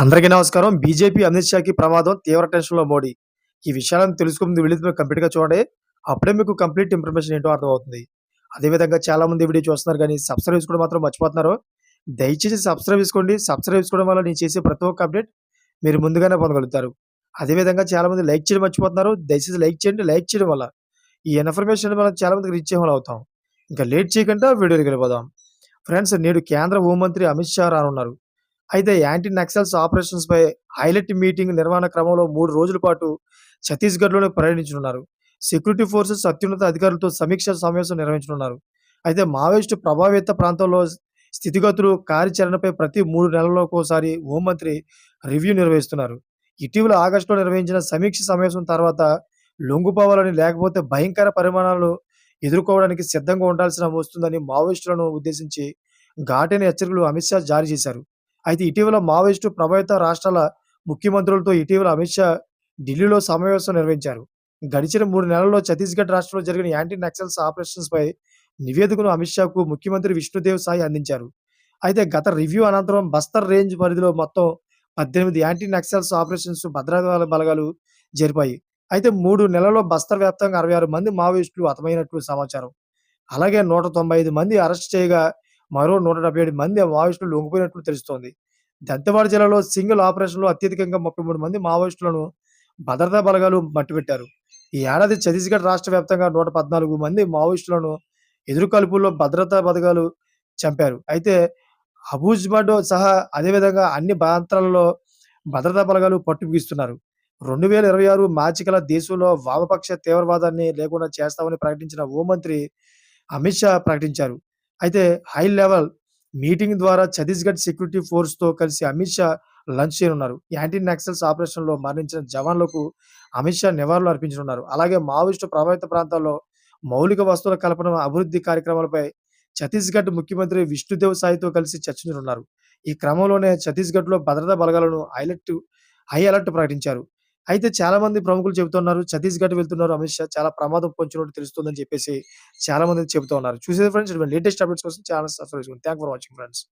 అందరికీ నమస్కారం. బీజేపీ అమిత్ షాకి ప్రమాదం తీవ్ర టెన్షన్‌లో మోడీ. ఈ విషయాలను తెలుసుకుంది వీడియో కంప్లీట్‌గా చూడండి. అప్పుడే మీకు కంప్లీట్ ఇన్ఫర్మేషన్ ఏంటో అర్థమవుతుంది. అదే విధంగా చాలామంది వీడియో చూస్తున్నారు కానీ సబ్స్క్రైబ్ చేసుకోవడం మాత్రం మర్చిపోతున్నారు. దయచేసి సబ్స్క్రైబ్ చేసుకోండి. సబ్స్క్రైబ్ చేసుకోవడం వల్ల నేను చేసే ప్రతి ఒక్క అప్డేట్ మీరు ముందుగానే పొందగలుగుతారు. అదే విధంగా చాలామంది లైక్ చేయడం మర్చిపోతున్నారు. దయచేసి లైక్ చేయండి. లైక్ చేయడం వల్ల ఈ ఇన్ఫర్మేషన్ మనం చాలామందికి రీచ్ చేయడం అవుతాం. ఇంకా లేట్ చేయకుండా వీడియోకి వెళ్ళిపోదాం. ఫ్రెండ్స్ నేడు కేంద్ర హోంమంత్రి అమిత్ షా రానున్నారు. అయితే యాంటీ నక్సల్స్ ఆపరేషన్స్‌పై హైలైట్ మీటింగ్ నిర్వహణ క్రమంలో మూడు రోజుల పాటు ఛత్తీస్‌గఢ్‌లోనే పర్యటించనున్నారు. సెక్యూరిటీ ఫోర్సెస్ అత్యున్నత అధికారులతో సమీక్ష సమావేశం నిర్వహించనున్నారు. అయితే మావోయిస్టు ప్రభావిత ప్రాంతంలో స్థితిగతులు, కార్యాచరణపై ప్రతి మూడు నెలల్లో ఒకసారి హోంమంత్రి రివ్యూ నిర్వహిస్తున్నారు. ఇటీవల ఆగస్టులో నిర్వహించిన సమీక్ష సమావేశం తర్వాత లొంగుపోవాలని లేకపోతే భయంకర పరిమాణాలు ఎదుర్కోవడానికి సిద్ధంగా ఉండాల్సిన వస్తుందని మావోయిస్టులను ఉద్దేశించి ఘాటైన హెచ్చరికలు అమిత్ షా జారీ చేశారు. అయితే ఇటీవల మావోయిస్టు ప్రభావిత రాష్ట్రాల ముఖ్యమంత్రులతో ఇటీవల అమిత్ షా ఢిల్లీలో సమావేశం నిర్వహించారు. గడిచిన మూడు నెలల్లో ఛత్తీస్‌గఢ్ రాష్ట్రంలో జరిగిన యాంటీ నక్సల్స్ ఆపరేషన్స్‌పై నివేదికను అమిత్ షాకు ముఖ్యమంత్రి విష్ణుదేవ్ సాయి అందించారు. అయితే గత రివ్యూ అనంతరం బస్తర్ రేంజ్ పరిధిలో మొత్తం 18 యాంటీ నక్సల్స్ ఆపరేషన్స్ భద్రతా బలగాలు జరిపాయి. అయితే మూడు నెలల్లో బస్తర్ వ్యాప్తంగా 66 మంది మావోయిస్టులు హతమైనట్లు సమాచారం. అలాగే 195 మంది అరెస్ట్ చేయగా మరో 177 మంది మావోయిస్టులు లొంగిపోయినట్లు తెలుస్తోంది. దంతెవాడ జిల్లాలో సింగిల్ ఆపరేషన్‌లో అత్యధికంగా 33 మంది మావోయిస్టులను భద్రతా బలగాలు మట్టుపెట్టారు. ఈ ఏడాది ఛత్తీస్‌గఢ్ రాష్ట్ర వ్యాప్తంగా 114 మంది మావోయిస్టులను ఎదురుకాల్పుల్లో భద్రతా బలగాలు చంపారు. అయితే అబూజ్‌మడ్ సహా అదే విధంగా అన్ని ప్రాంతాలలో భద్రతా బలగాలు పట్టు బిగిస్తున్నారు. 2026 మార్చికల్లా దేశంలో వామపక్ష తీవ్రవాదాన్ని లేకుండా చేస్తామని ప్రకటించిన హోంమంత్రి అమిత్ షా ప్రకటించారు. అయితే హై లెవెల్ మీటింగ్ ద్వారా ఛత్తీస్‌గఢ్ సెక్యూరిటీ ఫోర్స్‌తో కలిసి అమిత్ షా లంచ్ చేయనున్నారు. యాంటీ నక్సల్స్ ఆపరేషన్‌లో మరణించిన జవాన్లకు అమిత్ షా నివాళులు అర్పించనున్నారు. అలాగే మావోయిస్టు ప్రభావిత ప్రాంతాల్లో మౌలిక వస్తువుల కల్పన, అభివృద్ధి కార్యక్రమాలపై ఛత్తీస్‌గఢ్ ముఖ్యమంత్రి విష్ణుదేవ్ సాయితో కలిసి చర్చించనున్నారు. ఈ క్రమంలోనే ఛత్తీస్‌గఢ్‌లో భద్రతా బలగాలను హైలెట్ హై అలర్ట్ ప్రకటించారు. అయితే చాలా మంది ప్రముఖులు చెబుతున్నారు ఛత్తీస్‌గఢ్ వెళ్తున్నారు అమిత్ షా చాలా ప్రమాదం పొంచినట్టు తెలుస్తుందని చెప్పేసి చాలామంది చెబుతూ ఉన్నారు. చూసేది ఫ్రెండ్స్ ఇటువంటి లేటెస్ట్ అప్డేట్స్ కోసం ఛానల్ సబ్స్క్రైబ్ చేసుకోండి. Thank for watching friends.